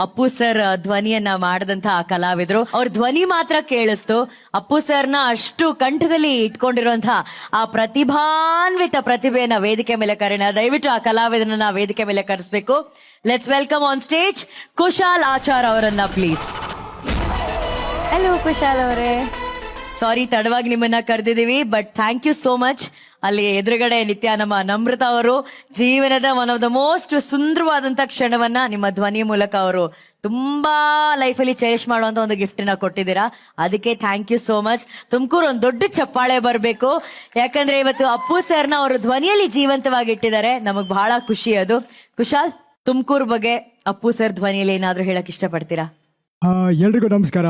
Appu sir ಧ್ವನಿಯನ್ನ ಮಾಡಿದಂತ ಆ ಕಲಾವಿದರು. ಅವ್ರ ಧ್ವನಿ ಮಾತ್ರ ಕೇಳಿಸ್ತು. ಅಪ್ಪು ಸರ್ನ ಅಷ್ಟು ಕಂಠದಲ್ಲಿ ಇಟ್ಕೊಂಡಿರುವಂತಹ ಆ ಪ್ರತಿಭಾನ್ವಿತ ಪ್ರತಿಭೆಯನ್ನ ವೇದಿಕೆ ಮೇಲೆ ಕರೆನ. ದಯವಿಟ್ಟು ಆ ಕಲಾವಿದನನ್ನ ವೇದಿಕೆ ಮೇಲೆ ಕರೆಸ್ಬೇಕು. Let's welcome on stage Kushal Achar ಅವರನ್ನ ಪ್ಲೀಸ್ ಹಲೋ ಕುಶಾಲ್ ಅವರೇ. ಸಾರಿ ತಡವಾಗಿ ನಿಮ್ಮನ್ನ ಕರೆದಿದ್ದೀವಿ but thank you so much ಅಲ್ಲಿ ಎದುರುಗಡೆ ನಿತ್ಯ ನಮ್ಮ ನಮ್ರತ ಅವರು ಜೀವನದ ಒನ್ ಆಫ್ ದ ಮೋಸ್ಟ್ ಸುಂದರವಾದಂತ ಕ್ಷಣವನ್ನ ನಿಮ್ಮ ಧ್ವನಿ ಮೂಲಕ ಅವರು ತುಂಬಾ ಲೈಫಲ್ಲಿ ಚೇಂಜ್ ಮಾಡುವಂತ ಒಂದು ಗಿಫ್ಟ್ನ ಕೊಟ್ಟಿದ್ದೀರಾ. ಅದಕ್ಕೆ thank you so much Tumkur ಒಂದು ದೊಡ್ಡ ಚಪ್ಪಾಳೆ ಬರಬೇಕು. ಯಾಕಂದ್ರೆ ಇವತ್ತು ಅಪ್ಪು ಸರ್ನ ಅವರು ಧ್ವನಿಯಲ್ಲಿ ಜೀವಂತವಾಗಿ ಇಟ್ಟಿದ್ದಾರೆ. ನಮಗ್ ಬಹಳ ಖುಷಿ ಅದು. ಕುಶಾಲ್ ತುಮಕೂರು ಬಗ್ಗೆ ಅಪ್ಪು ಸರ್ ಧ್ವನಿಯಲ್ಲಿ ಏನಾದ್ರೂ ಹೇಳಕ್ ಇಷ್ಟಪಡ್ತೀರಾ? ಆ, ಎಲ್ರಿಗೂ ನಮಸ್ಕಾರ.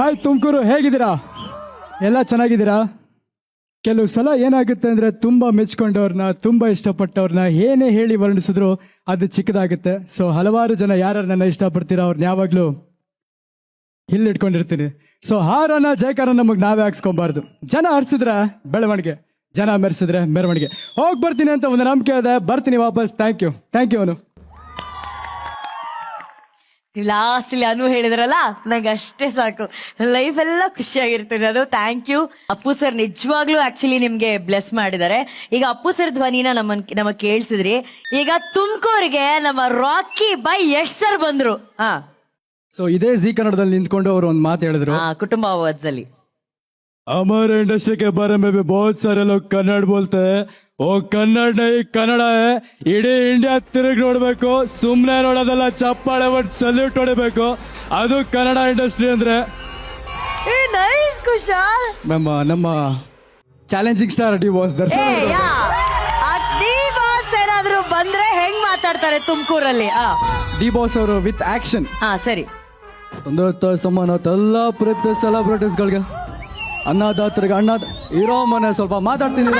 ಹಾಯ್ ತುಮಕೂರು ಹೇಗಿದ್ದೀರಾ? ಎಲ್ಲ ಚೆನ್ನಾಗಿದ್ದೀರಾ? ಕೆಲವು ಸಲ ಏನಾಗುತ್ತೆ ಅಂದರೆ ತುಂಬ ಮೆಚ್ಕೊಂಡವ್ರನ್ನ, ತುಂಬ ಇಷ್ಟಪಟ್ಟವ್ರನ್ನ ಏನೇ ಹೇಳಿ ವರ್ಣಿಸಿದ್ರು ಅದು ಚಿಕ್ಕದಾಗುತ್ತೆ. ಸೊ ಹಲವಾರು ಜನ ಯಾರು ನನ್ನ ಇಷ್ಟಪಡ್ತೀರಾ ಅವ್ರನ್ನ ಇಲ್ಲಿ ಇಟ್ಕೊಂಡಿರ್ತೀನಿ ಸೊ ಹಾರನ ಜಯಕಾರ ನಮಗೆ ನಾವೇ ಹಾಕ್ಸ್ಕೊಬಾರ್ದು. ಜನ ಹರಿಸಿದ್ರೆ ಬೆಳವಣಿಗೆ, ಜನ ಮೆರೆಸಿದ್ರೆ ಮೆರವಣಿಗೆ. ಹೋಗಿ ಬರ್ತೀನಿ ಅಂತ ಒಂದು ನಂಬಿಕೆ ಇದೆ. ಬರ್ತೀನಿ ವಾಪಸ್. ಥ್ಯಾಂಕ್ ಯು ಥ್ಯಾಂಕ್ ಯು ಅವನು ನೀವು ಲಾಸ್ಟ್ ಅಲ್ಲಿ ಅನು ಹೇಳಿದ್ರಲ್ಲ ನಂಗೆ ಅಷ್ಟೇ ಸಾಕು. ಲೈಫ್ ಎಲ್ಲ ಖುಷಿಯಾಗಿರ್ತದೆ ಅದು ಥ್ಯಾಂಕ್ ಯು ಅಪ್ಪು ಸರ್ ನಿಜವಾಗ್ಲೂ ಆಕ್ಚುಲಿ ನಿಮ್ಗೆ ಬ್ಲೆಸ್ ಮಾಡಿದ್ದಾರೆ. ಈಗ ಅಪ್ಪು ಸರ್ ಧ್ವನಿನ ನಮ್ಮ ನಮಗ್ ಕೇಳಿಸಿದ್ರಿ. ಈಗ ತುಮಕೂರಿಗೆ ನಮ್ಮ ರಾಕಿ ಬೈ ಯಶ್ ಸರ್ ಬಂದ್ರು. ಹಾ. ಸೊ ಇದೇ ಜಿ ಕನ್ನಡದಲ್ಲಿ ನಿಂತ್ಕೊಂಡು ಅವರು ಒಂದು ಮಾತು ಹೇಳಿದ್ರು. ಆ, ಕುಟುಂಬ ಅವಾರ್ಡ್ಸಲ್ಲಿ हमारे इंडस्ट्री के बारे में भी बहुत सारे लोग कन्नड़ बोलते हैं ಓ ಕನ್ನಡ नहीं ಕನ್ನಡ ಇಡೀ ಇಂಡಿಯಾ ತಿರುಗಿ ನೋಡ್ಬೇಕು ಸುಮ್ಮನೆ ನೋಡೋದಲ್ಲ ಚಪ್ಪಾಳೆ ಒಟ್ಟು ಸಲ್ಯೂಟ್ ಹೊಡಿಬೇಕು ಅದು ಕನ್ನಡ ಇಂಡಸ್ಟ್ರಿ ಅಂದ್ರೆ ನೈಸ್ ಕುಶಾಲ್ ನಮ್ಮ ನಮ್ಮ ಚಾಲೆಂಜಿಂಗ್ ಸ್ಟಾರ್ ಡಿ ಬಾಸ್ ಏ ದರ್ಶನ್ ಯಾ ಅಗ್ನಿ ಬಾಸ್ ಏನಾದ್ರು ಬಂದ್ರೆ ಹೆಂಗ್ ಮಾತಾಡ್ತಾರೆ ತುಮಕೂರಲ್ಲಿ ಹಾ ಡಿ ಬಾಸ್ ಅವರು ವಿತ್ ಆಕ್ಷನ್ ಹಾ ಸರಿ ತೊಂದರೆ ಸಮಾನ ಎಲ್ಲ ಪ್ರತಿ ಸೆಲೆಬ್ರಿಟೀಸ್ಗಳಿಗೆ ಅನ್ನದಾತರಿಗೆ ಅಣ್ಣ, ಇರೋ ಮನೆ ಸ್ವಲ್ಪ ಮಾತಾಡ್ತೀನಿ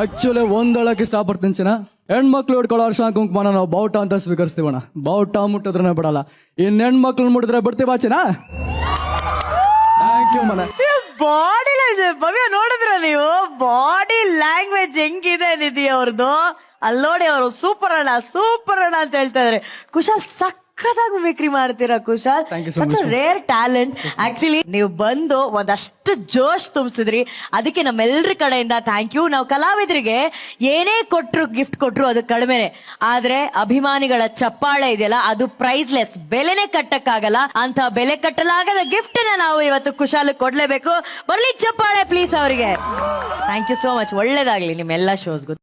ಆಕ್ಚುಲಿ ಒಂದೊಳಕ್ಕೆ ಇಷ್ಟಪಡ್ತೀನಿ ಚೆನ್ನ. ಹೆಣ್ಮಕ್ಳು ಹಿಡ್ಕೊಳ್ಳೋ ಅರ್ಶನ ಕುಂಕುಮನ ನಾವು ಬಾವುಟ ಅಂತ ಸ್ವೀಕರಿಸ್ತೀವಣ್ಣ. ಬೌಟ ಮುಟ್ಟಿದ್ರೆ ಬಿಡಲ್ಲ. ಇನ್ನು ಹೆಣ್ಮಕ್ಳು ಮುಟ್ಟಿದ್ರೆ ಬಿಡ್ತೀವ ಚಿನ್ನ? ಥ್ಯಾಂಕ್ ಯು ಮನೆ. ಬಾಡಿ ಭವ್ಯ, ನೋಡಿದ್ರ ನೀವು? ಬಾಡಿ ಲ್ಯಾಂಗ್ವೇಜ್ ಹೆಂಗಿದೆ ನಿಧಿ ಅವ್ರದ್ದು ಅಲ್ಲೋಡಿ ಅವರು ಸೂಪರ್ ಅಣ್ಣ ಸೂಪರ್ ಅಣ್ಣ ಅಂತ ಹೇಳ್ತಾ ಇದಾರೆ. ಕುಶಾಲ್ ಸಖತ್ತಾಗಿ ಬೇಕ್ರಿ ಮಾಡ್ತೀರಾ Kushal? Such rare talent actually ನೀವು ಬಂದು ಒಂದಷ್ಟು ಜೋಶ್ ತುಂಬಿಸಿದ್ರಿ. ಅದಕ್ಕೆ ನಮ್ಮೆಲ್ಲರ ಕಡೆಯಿಂದ ಥ್ಯಾಂಕ್ ಯು ನಾವು ಕಲಾವಿದರಿಗೆ ಏನೇ ಕೊಟ್ಟರು ಗಿಫ್ಟ್ ಕೊಟ್ಟರು ಅದು ಕಡಿಮೆನೆ. ಆದ್ರೆ ಅಭಿಮಾನಿಗಳ ಚಪ್ಪಾಳೆ ಇದೆಯಲ್ಲ ಅದು ಪ್ರೈಸ್ಲೆಸ್ ಬೆಲೆನೆ ಕಟ್ಟಕ್ಕಾಗಲ್ಲ. ಅಂತ ಬೆಲೆ ಕಟ್ಟಲಾಗದ ಗಿಫ್ಟ್ನ ನಾವು ಇವತ್ತು ಕುಶಾಲ್ ಕೊಡ್ಲೇಬೇಕು. ಬರ್ಲಿ ಚಪ್ಪಾಳೆ ಪ್ಲೀಸ್ ಅವರಿಗೆ. ಥ್ಯಾಂಕ್ ಯು ಸೋ ಮಚ್ ಒಳ್ಳೇದಾಗ್ಲಿ ನಿಮ್ಮೆಲ್ಲ ಶೋಸ್ಗೂ